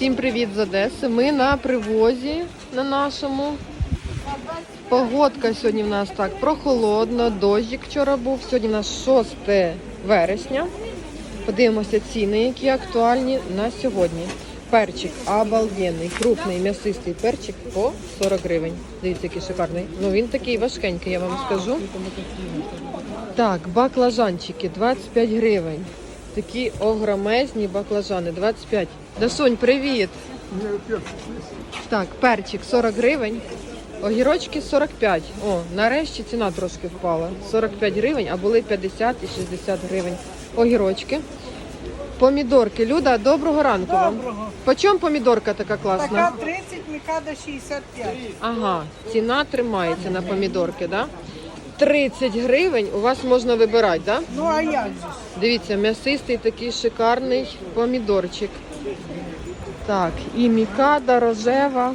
Всім привіт з Одеси. Ми на привозі на нашому. Погодка сьогодні в нас так прохолодно, дощик вчора був. Сьогодні в нас 6 вересня. Подивимося ціни, які актуальні на сьогодні. Перчик обалденний, крупний, м'ясистий перчик по 40 гривень. Дивіться, який шикарний. Ну він такий важкенький, я вам скажу. Так, баклажанчики 25 гривень. Такі огромезні баклажани 25. Дасунь, привіт! Так, перчик 40 гривень. Огірочки 45. О, нарешті ціна трошки впала. 45 гривень, а були 50 і 60 гривень. Огірочки. Помідорки. Люда, доброго ранку вам. Доброго. По чому помідорка така класна? Така 30, мікада 65. Ага, ціна тримається на помідорки, да? 30 гривень у вас можна вибирати, да? Ну а як же? ж? Дивіться, м'ясистий такий шикарний помідорчик. Так, і мікада рожева.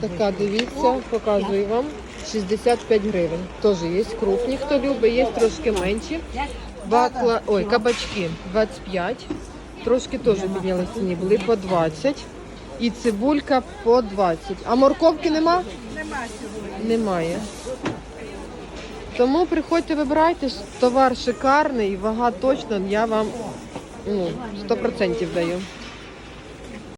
Така, дивіться, показую вам. 65 гривень. Теж є крупні, хто любить, є трошки менші. Бакла, ой, кабачки 25. Трошки теж підняли ціні, були по 20. І цибулька по 20. А морковки нема? Нема сьогодні. Немає. Тому приходьте, вибирайте. Товар шикарний, вага точно, я вам ну, 100% даю.